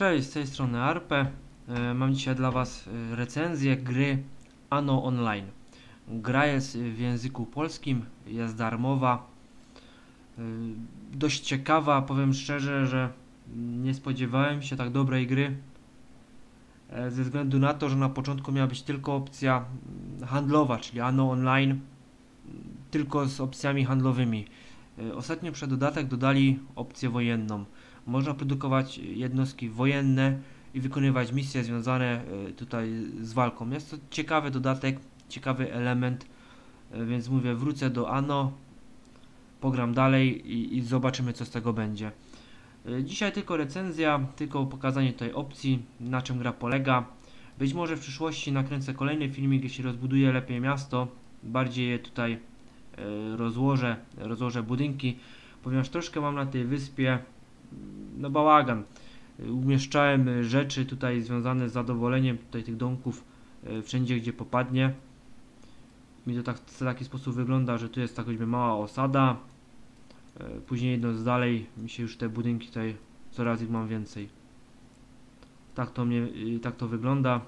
Cześć, z tej strony Arpe. E, Mam dzisiaj dla Was e, recenzję gry Anno Online. Gra jest w języku polskim, jest darmowa. E, Dość ciekawa, powiem szczerze, że nie spodziewałem się tak dobrej gry. Ze względu na to, że na początku miała być tylko opcja handlowa, czyli Anno Online, tylko z opcjami handlowymi. Ostatnio przed dodatek dodali opcję wojenną można produkować jednostki wojenne i wykonywać misje związane e, tutaj z walką. Jest to ciekawy dodatek, ciekawy element, e, więc mówię, wrócę do Anno, pogram dalej i, i zobaczymy co z tego będzie. E, Dzisiaj tylko recenzja, tylko pokazanie tej opcji, na czym gra polega. Być może w przyszłości nakręcę kolejny filmik, jeśli rozbuduję lepiej miasto, bardziej je tutaj rozłożę, rozłożę budynki, ponieważ troszkę mam na tej wyspie no bałagan. Umieszczałem rzeczy tutaj związane z zadowoleniem tutaj tych domków y, wszędzie gdzie popadnie. Mi to tak w taki sposób wygląda, że tu jest tak choćby mała osada. y, Później idąc dalej mi się już te budynki tutaj coraz ich mam więcej. Tak to mnie, y, tak to wygląda.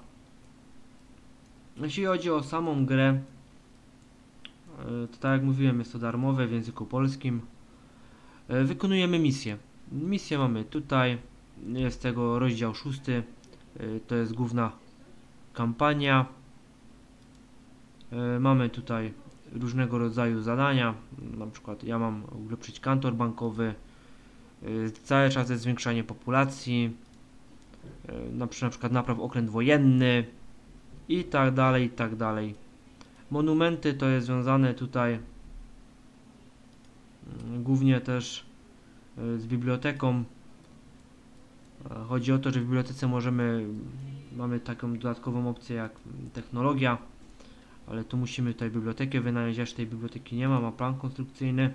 Jeśli chodzi o samą grę, to tak jak mówiłem, jest to darmowe w języku polskim. Wykonujemy misję. Misję mamy tutaj. Jest tego rozdział szósty. y, To jest główna kampania. Y, Mamy tutaj różnego rodzaju zadania. Na przykład ja mam ulepszyć kantor bankowy. y, Cały czas jest zwiększanie populacji. Na przy- na przykład napraw okręt wojenny. I tak dalej, i tak dalej. Monumenty to jest związane tutaj mm, głównie też z biblioteką. E, Chodzi o to, że w bibliotece możemy, mamy taką dodatkową opcję jak technologia, ale tu musimy tutaj bibliotekę wynająć, ja tej biblioteki nie mam, mam plan konstrukcyjny.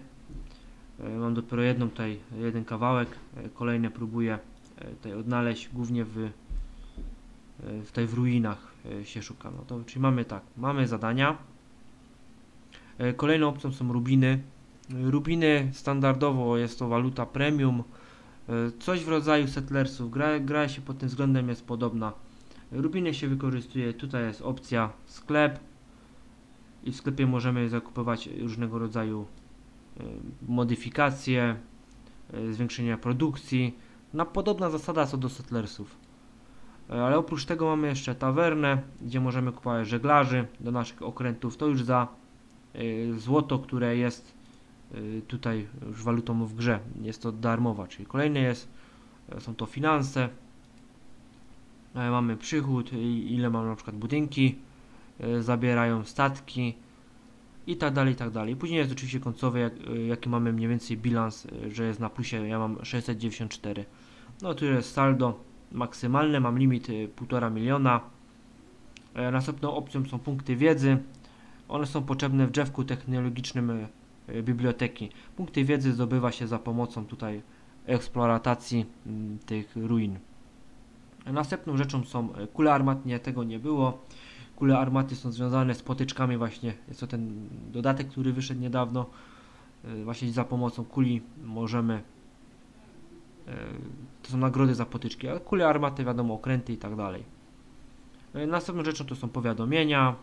E, Mam dopiero jedną tutaj, jeden kawałek, e, kolejne próbuję e, tutaj odnaleźć, głównie w, e, tutaj w ruinach e, się szuka. No to, czyli mamy tak, mamy zadania. E, Kolejną opcją są rubiny. Rubiny standardowo jest to waluta premium, e, coś w rodzaju settlersów. Gra, gra się pod tym względem jest podobna. Rubiny się wykorzystuje, tutaj jest opcja sklep i w sklepie możemy zakupować różnego rodzaju e, modyfikacje, e, zwiększenia produkcji. Na podobna zasada co do settlersów. Ale oprócz tego mamy jeszcze tawernę, gdzie możemy kupować żeglarzy do naszych okrętów. To już za złoto, które jest tutaj już walutą w grze. Jest to darmowa, czyli kolejny jest, e, są to finanse. E, Mamy przychód, ile mam na przykład budynki, e, zabierają statki i tak dalej, i tak dalej. Później jest oczywiście końcowy, jak, jaki mamy mniej więcej bilans, że jest na plusie, ja mam 694. No tu jest saldo maksymalne, mam limit e, 1,5 miliona. Następną opcją są punkty wiedzy. One są potrzebne w drzewku technologicznym biblioteki. Punkty wiedzy zdobywa się za pomocą tutaj eksploatacji mm, tych ruin. E, Następną rzeczą są e, kule armatnie, tego nie było. Kule armaty są związane z potyczkami właśnie. Jest to ten dodatek, który wyszedł niedawno. E, Właśnie za pomocą kuli możemy e, to są nagrody za potyczki, ale kule armaty wiadomo, okręty i tak dalej. E, Następną rzeczą to są powiadomienia.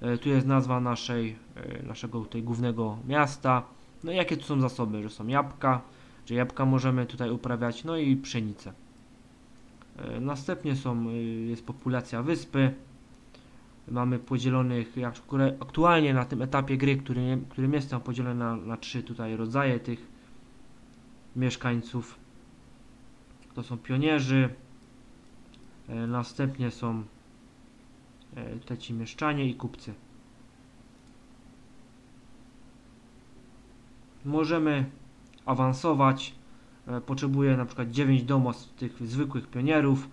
E, Tu jest nazwa naszej, e, naszego tutaj głównego miasta. No i jakie tu są zasoby, że są jabłka, że jabłka możemy tutaj uprawiać, no i pszenicę. E, Następnie są, jest populacja wyspy. Mamy podzielonych, jak aktualnie na tym etapie gry, który, którym jestem, podzielone na, na trzy tutaj rodzaje tych mieszkańców. To są pionierzy. Następnie są e, te ci mieszczanie i kupcy. Możemy awansować. E, Potrzebuję na przykład 9 domostw tych zwykłych pionierów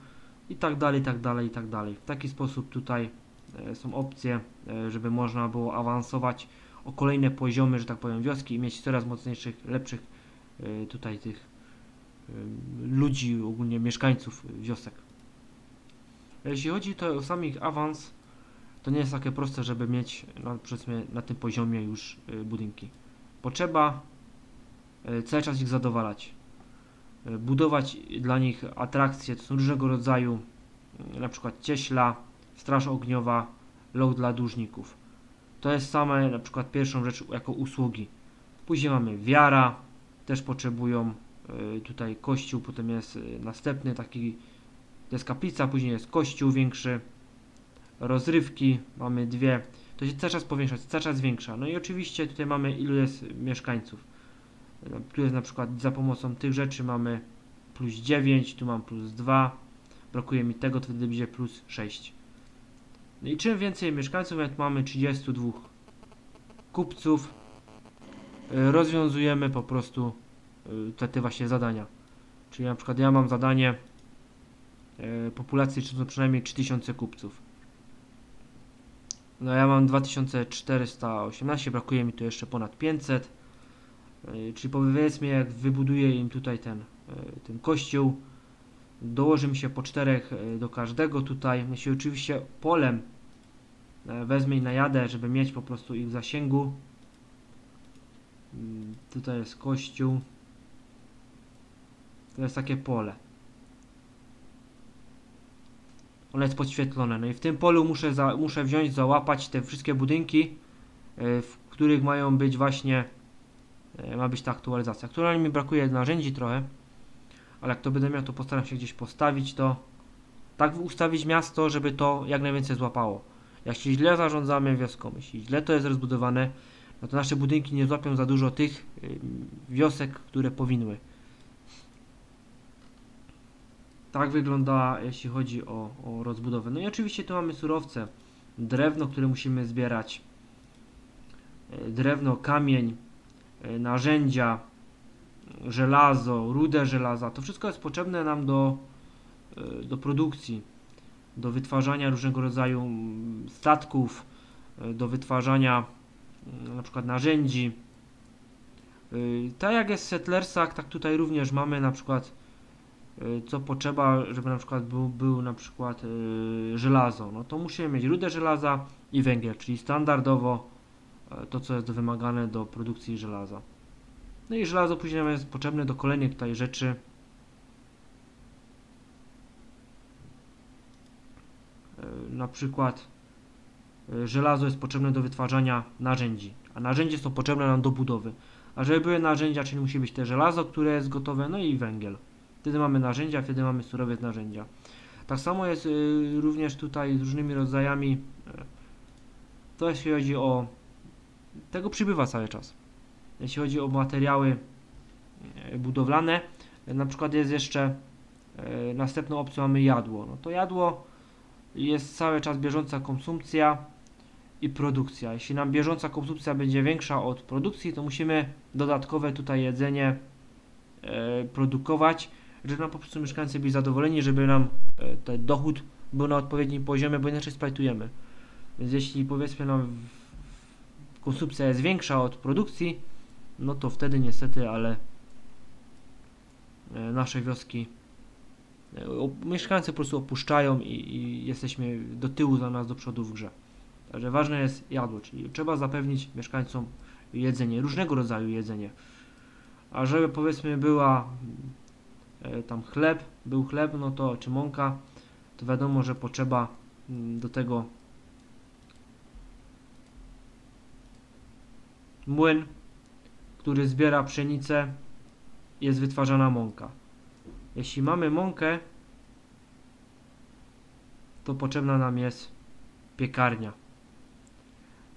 i tak dalej, i tak dalej, i tak dalej. W taki sposób tutaj e, są opcje, e, żeby można było awansować o kolejne poziomy, że tak powiem, wioski i mieć coraz mocniejszych, lepszych e, tutaj tych e, ludzi, ogólnie mieszkańców wiosek. Jeśli chodzi to o sam ich awans, to nie jest takie proste, żeby mieć na, na tym poziomie już y, budynki. Potrzeba y, cały czas ich zadowalać. e, budować dla nich atrakcje, to są różnego rodzaju, na przykład cieśla, straż ogniowa, lok dla dłużników. To jest same na przykład pierwszą rzecz jako usługi. Później mamy wiara, też potrzebują y, tutaj kościół, potem jest y, następny taki, to jest kaplica, później jest kościół większy, rozrywki, mamy dwie, to się cały czas powiększa, cały czas zwiększa. No i oczywiście tutaj mamy ilu jest mieszkańców. No, Tu jest na przykład za pomocą tych rzeczy mamy plus 9, tu mam plus 2, brakuje mi tego, to wtedy będzie plus 6. No i czym więcej mieszkańców, jak mamy 32 kupców, y, rozwiązujemy po prostu y, te, te właśnie zadania. Czyli na przykład ja mam zadanie y, populacji liczącą przynajmniej 3000 kupców. No ja mam 2418, brakuje mi tu jeszcze ponad 500. Y, Czyli powiedzmy jak wybuduję im tutaj ten, y, ten kościół, dołoży mi się po czterech do każdego tutaj. Jeśli oczywiście polem e, wezmę i najadę, żeby mieć po prostu ich w zasięgu. Mm, Tutaj jest kościół. To jest takie pole. Ono jest podświetlone. No i w tym polu muszę, za, muszę wziąć, załapać te wszystkie budynki, e, w których mają być właśnie, e, ma być ta aktualizacja. Aktualnie mi brakuje narzędzi trochę, ale jak to będę miał, to postaram się gdzieś postawić to. Tak ustawić miasto, żeby to jak najwięcej złapało. Jeśli źle zarządzamy wioską, jeśli źle to jest rozbudowane, no to nasze budynki nie złapią za dużo tych y, wiosek, które powinny. Tak wygląda, jeśli chodzi o, o rozbudowę. No i oczywiście tu mamy surowce. Drewno, które musimy zbierać. Y, Drewno, kamień, y, narzędzia, żelazo, rudę żelaza. To wszystko jest potrzebne nam do, y, do produkcji, do wytwarzania różnego rodzaju statków, do wytwarzania mm, na przykład narzędzi. Tak jak jest w Settlersach, tak tutaj również mamy na przykład co potrzeba, żeby na przykład był, był na przykład y, żelazo. No to musimy mieć rudę żelaza i węgiel, czyli standardowo y, to co jest wymagane do produkcji żelaza. No i żelazo później nam jest potrzebne do kolejnych tutaj rzeczy. Y, Na przykład y, żelazo jest potrzebne do wytwarzania narzędzi, a narzędzie są potrzebne nam do budowy. A żeby były narzędzia, czyli musi być te żelazo, które jest gotowe, no i węgiel. Wtedy mamy narzędzia, wtedy mamy surowiec narzędzia. Tak samo jest y, również tutaj z różnymi rodzajami. y, To jeśli chodzi o. Tego przybywa cały czas. Jeśli chodzi o materiały y, budowlane, na przykład jest jeszcze następną opcją mamy jadło. No to jadło jest cały czas bieżąca konsumpcja i produkcja. Jeśli nam bieżąca konsumpcja będzie większa od produkcji, to musimy dodatkowe tutaj jedzenie produkować, żeby nam po prostu mieszkańcy byli zadowoleni, żeby nam e, ten dochód był na odpowiednim poziomie, bo inaczej splajtujemy. Więc jeśli powiedzmy nam konsumpcja jest większa od produkcji, no to wtedy niestety, ale e, nasze wioski e, mieszkańcy po prostu opuszczają i, i jesteśmy do tyłu za nas do przodu w grze. Także ważne jest jadło, czyli trzeba zapewnić mieszkańcom jedzenie, różnego rodzaju jedzenie. A żeby powiedzmy była tam chleb, był chleb, no to czy mąka, to wiadomo, że potrzeba mm, do tego młyn, który zbiera pszenicę, jest wytwarzana mąka. Jeśli mamy mąkę, to potrzebna nam jest piekarnia.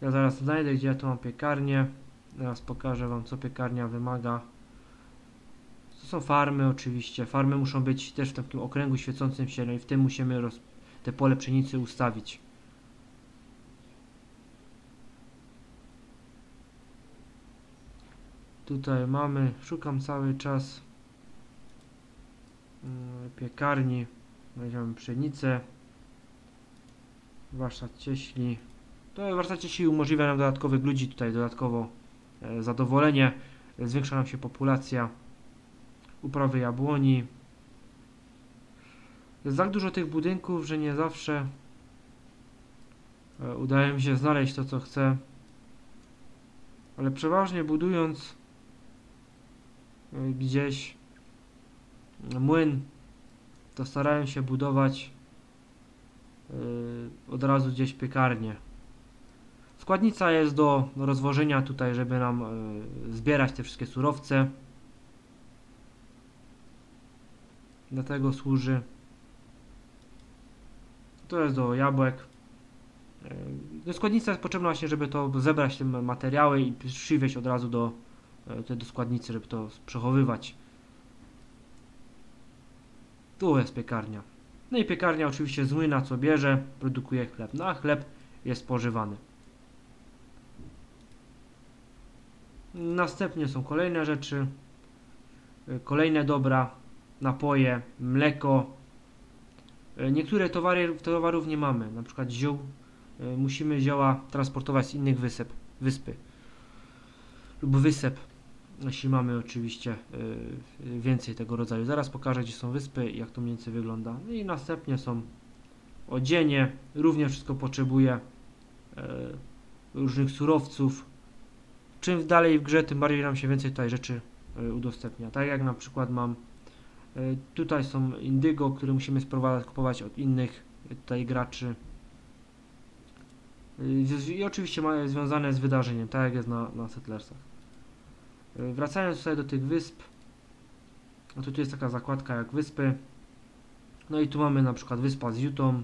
Ja zaraz znajdę, gdzie ja tu mam piekarnię. Zaraz pokażę Wam, co piekarnia wymaga. To są farmy oczywiście. Farmy muszą być też w takim okręgu świecącym się, no i w tym musimy roz... te pole pszenicy ustawić. Tutaj mamy, szukam cały czas mm, piekarni. Weźmiemy pszenicę. Warsztat cieśli. To w warsztacie sił umożliwia nam dodatkowych ludzi, tutaj dodatkowo e, zadowolenie, zwiększa nam się populacja, uprawy jabłoni. Jest tak dużo tych budynków, że nie zawsze e, udaje mi się znaleźć to, co chcę. Ale przeważnie budując e, gdzieś młyn, to starałem się budować yy, od razu gdzieś piekarnię. Składnica jest do rozwożenia tutaj, żeby nam zbierać te wszystkie surowce. Do tego służy. To jest do jabłek. Yy, Składnica jest potrzebna właśnie, żeby to zebrać te materiały i przywieźć od razu do, yy, do składnicy, żeby to przechowywać. Tu jest piekarnia. No i piekarnia oczywiście z młyna co bierze, produkuje chleb. No a chleb jest spożywany. Następnie są kolejne rzeczy, y, kolejne dobra, napoje, mleko. Y, Niektóre towary, towarów nie mamy, na przykład ziół. y, Musimy zioła transportować z innych wysep, wyspy lub wysep, jeśli mamy oczywiście y, więcej tego rodzaju. Zaraz pokażę, gdzie są wyspy i jak to mniej więcej wygląda. No i następnie są odzienie, również wszystko potrzebuje różnych surowców. Czym dalej w grze, tym bardziej nam się więcej tutaj rzeczy udostępnia. Tak jak na przykład mam tutaj są indygo, które musimy sprowadzać, kupować od innych tutaj graczy. Z- I oczywiście ma, związane z wydarzeniem, tak jak jest na, na Settlersach. Y, Wracając tutaj do tych wysp, no to tu jest taka zakładka jak wyspy. No i tu mamy na przykład wyspa z Jutą.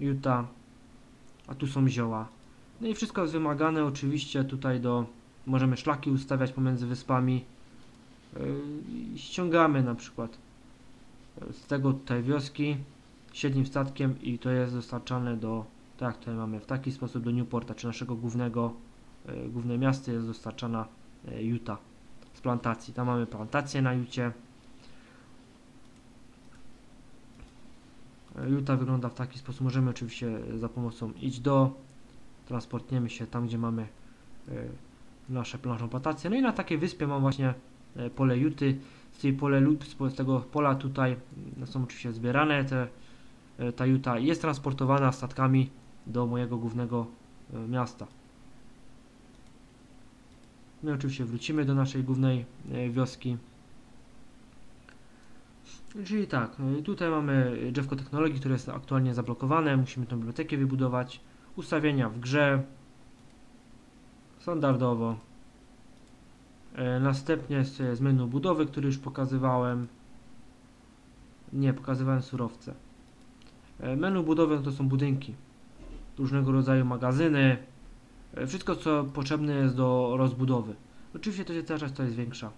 Juta, a tu są zioła. No i wszystko jest wymagane oczywiście tutaj do, możemy szlaki ustawiać pomiędzy wyspami. Yy, ściągamy na przykład yy, z tego tutaj wioski średnim statkiem i to jest dostarczane do tak, tutaj mamy w taki sposób do Newporta, czy naszego głównego, e, główne miasto jest dostarczana e, Utah z plantacji. Tam mamy plantację na Jucie. E, Utah wygląda w taki sposób. Możemy oczywiście za pomocą idź do, transportniemy się tam, gdzie mamy nasze naszą plantację. No i na takiej wyspie mam właśnie e, pole Juty. Z tej pole z tego pola tutaj mm, są oczywiście zbierane te e, ta Juta jest transportowana statkami do mojego głównego e, miasta. My oczywiście wrócimy do naszej głównej wioski. Czyli tak, e, tutaj mamy drzewko technologii, które jest aktualnie zablokowane. Musimy tę bibliotekę wybudować. Ustawienia w grze. Standardowo. E, Następnie jest z menu budowy, który już pokazywałem. Nie, pokazywałem surowce. E, Menu budowy to są budynki, różnego rodzaju magazyny, e, wszystko co potrzebne jest do rozbudowy. Oczywiście to się cały czas jest większa.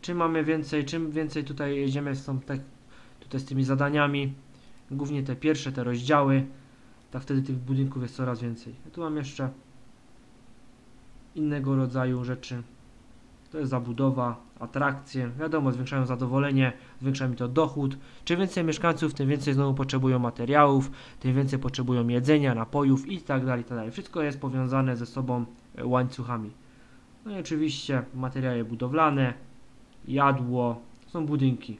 Czym mamy więcej, czym więcej tutaj jedziemy tą te, tutaj z tymi zadaniami, głównie te pierwsze, te rozdziały, tak wtedy tych budynków jest coraz więcej. Ja tu mam jeszcze innego rodzaju rzeczy. To jest zabudowa, atrakcje, wiadomo, zwiększają zadowolenie, zwiększa mi to dochód. Czym więcej mieszkańców, tym więcej znowu potrzebują materiałów, tym więcej potrzebują jedzenia, napojów i tak dalej, tak. Wszystko jest powiązane ze sobą e, łańcuchami. No i oczywiście materiały budowlane, jadło, są budynki,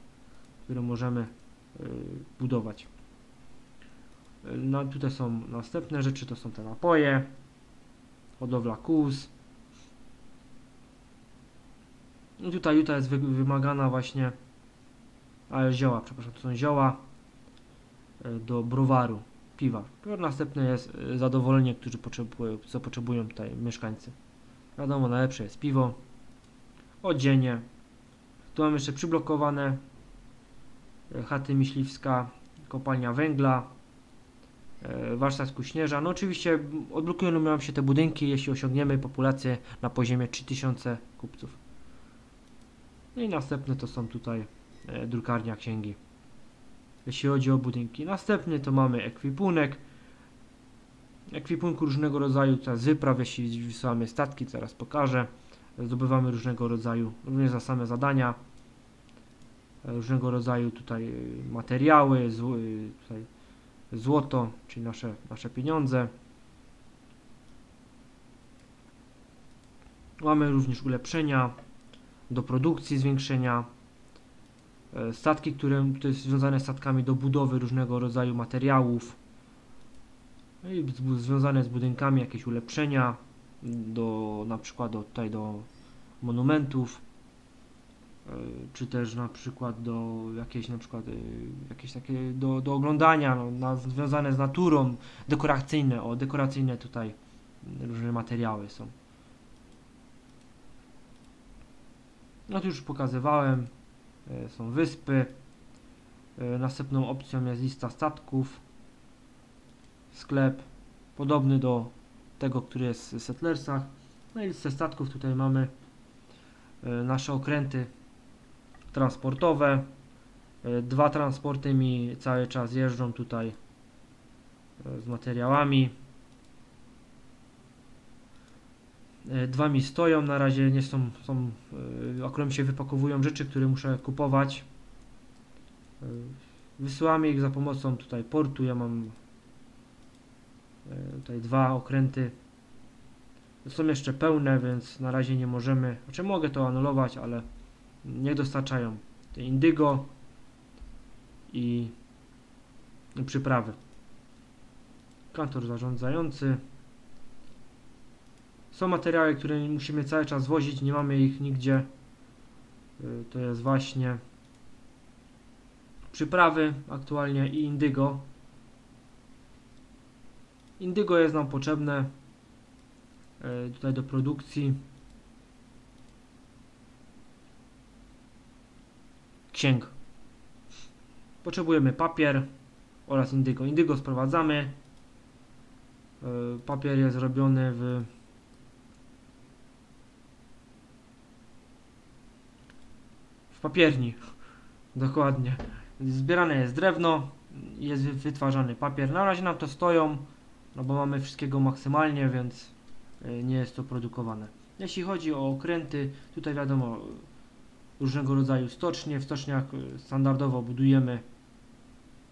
które możemy y, budować. Y, No, tutaj są następne rzeczy, to są te napoje, hodowla kóz. I tutaj juta jest wy, wymagana właśnie, ale zioła, przepraszam, to są zioła y, do browaru, piwa. Następne jest y, zadowolenie, którzy potrzebują, co potrzebują tutaj mieszkańcy. Wiadomo, najlepsze jest piwo, odzienie. Tu mam jeszcze przyblokowane e, chaty myśliwska, kopalnia węgla, e, warsztat kuśnierza. No oczywiście odblokują nam się te budynki, jeśli osiągniemy populację na poziomie 3000 kupców. No i następne to są tutaj e, drukarnia księgi. Jeśli chodzi o budynki. Następnie to mamy ekwipunek. Ekwipunku różnego rodzaju, teraz wypraw, jeśli wysyłamy statki, zaraz pokażę. Zdobywamy różnego rodzaju, również za same zadania, e, różnego rodzaju tutaj y, materiały, y, tutaj złoto, czyli nasze, nasze pieniądze. Mamy również ulepszenia do produkcji, zwiększenia. e, Statki, które to jest związane z statkami do budowy różnego rodzaju materiałów. No związane z budynkami jakieś ulepszenia, do na przykład do, tutaj do monumentów e, czy też na przykład do jakiejś na przykład e, jakieś takie do, do oglądania no, na, związane z naturą dekoracyjne o dekoracyjne tutaj różne materiały są no tu już pokazywałem e, są wyspy E, Następną opcją jest lista statków. Sklep podobny do tego, który jest w Settlersach. No i listę statków tutaj mamy e, nasze okręty transportowe. Dwa transporty mi cały czas jeżdżą tutaj z materiałami. Dwa mi stoją, na razie nie są, są akurat mi się wypakowują rzeczy, które muszę kupować. Wysyłamy ich za pomocą tutaj portu. Ja mam e, tutaj dwa okręty. Są jeszcze pełne, więc na razie nie możemy. Znaczy mogę to anulować, ale nie dostarczają indygo i przyprawy. Kantor zarządzający. Są materiały, które musimy cały czas wozić, nie mamy ich nigdzie. E, to jest właśnie przyprawy aktualnie i indygo. Indygo jest nam potrzebne e, tutaj do produkcji księg. Potrzebujemy papier oraz indygo. Indygo sprowadzamy. E, papier jest robiony w w papierni. Dokładnie. Zbierane jest drewno, jest wytwarzany papier. Na razie nam to stoją, no bo mamy wszystkiego maksymalnie, więc e, nie jest to produkowane. Jeśli chodzi o okręty, tutaj wiadomo różnego rodzaju stocznie. W stoczniach e, standardowo budujemy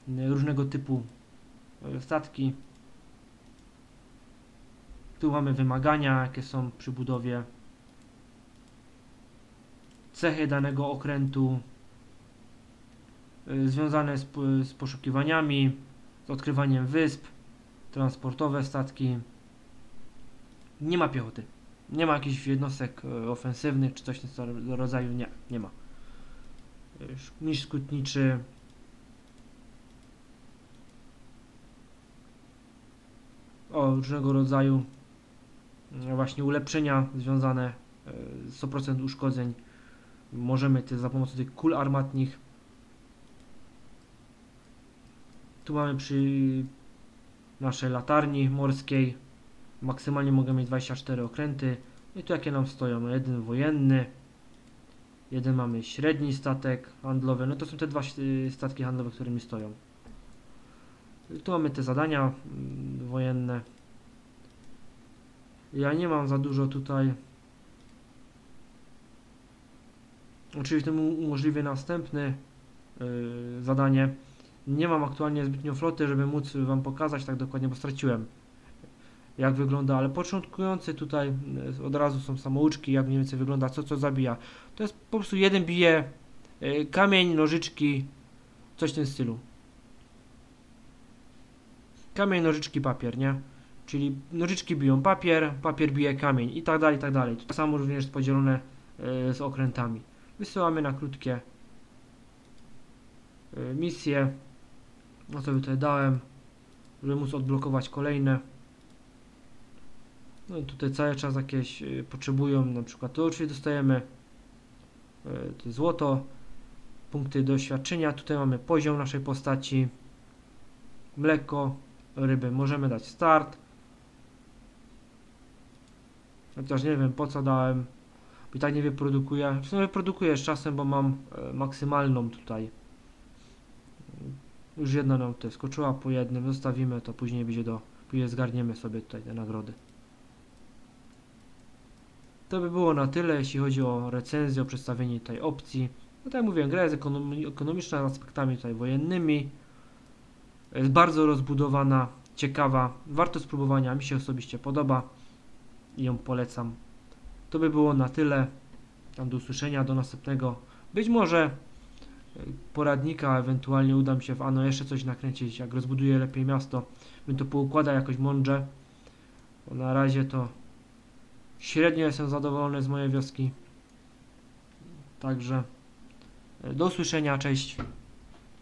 e, różnego typu statki. Tu mamy wymagania, jakie są przy budowie cechy danego okrętu, Y, związane z, z poszukiwaniami, z odkrywaniem wysp, transportowe statki. Nie ma piechoty. Nie ma jakichś jednostek y, ofensywnych czy coś w tym rodzaju. Nie, nie ma. Mistrz skutniczy. O różnego rodzaju y, właśnie ulepszenia związane z 100% uszkodzeń. Możemy te za pomocą tych kul armatnych Tu mamy przy naszej latarni morskiej. Maksymalnie mogę mieć 24 okręty. I tu jakie nam stoją? No jeden wojenny. Jeden mamy średni statek handlowy. No to są te dwa statki handlowe, które mi stoją. Tu mamy te zadania mm, wojenne. Ja nie mam za dużo tutaj. Oczywiście to umożliwi następne yy, zadanie. Nie mam aktualnie zbytnio floty, żeby móc Wam pokazać tak dokładnie, bo straciłem jak wygląda, ale początkujący tutaj e, od razu są samouczki, jak mniej więcej wygląda, co co zabija. To jest po prostu jeden bije e, kamień, nożyczki, coś w tym stylu. Kamień, nożyczki, papier, nie? Czyli nożyczki biją papier, papier bije kamień i tak dalej, i tak dalej. To samo również jest podzielone z okrętami. Wysyłamy na krótkie misje no sobie tutaj dałem, żeby móc odblokować kolejne. No i tutaj cały czas jakieś y, potrzebują, na przykład to oczywiście dostajemy y, złoto, punkty doświadczenia. Tutaj mamy poziom naszej postaci, mleko, ryby. Możemy dać start. Chociaż nie wiem po co dałem. I tak nie wyprodukuję. W sumie wyprodukuję z czasem, bo mam e, maksymalną tutaj już jedna nam tutaj skoczyła po jednym, zostawimy to, później będzie do, później zgarniemy sobie tutaj te nagrody. To by było na tyle, jeśli chodzi o recenzję, o przedstawienie tej opcji. No tak jak mówiłem, gra jest ekonomi ekonomiczna z aspektami tutaj wojennymi. Jest bardzo rozbudowana, ciekawa, warto spróbowania, mi się osobiście podoba i ją polecam. To by było na tyle. Tam do usłyszenia, do następnego. Być może poradnika, ewentualnie uda mi się w Ano jeszcze coś nakręcić, jak rozbuduję lepiej miasto, bym to poukładał jakoś mądrze, bo na razie to średnio jestem zadowolony z mojej wioski. Także e, do usłyszenia, cześć.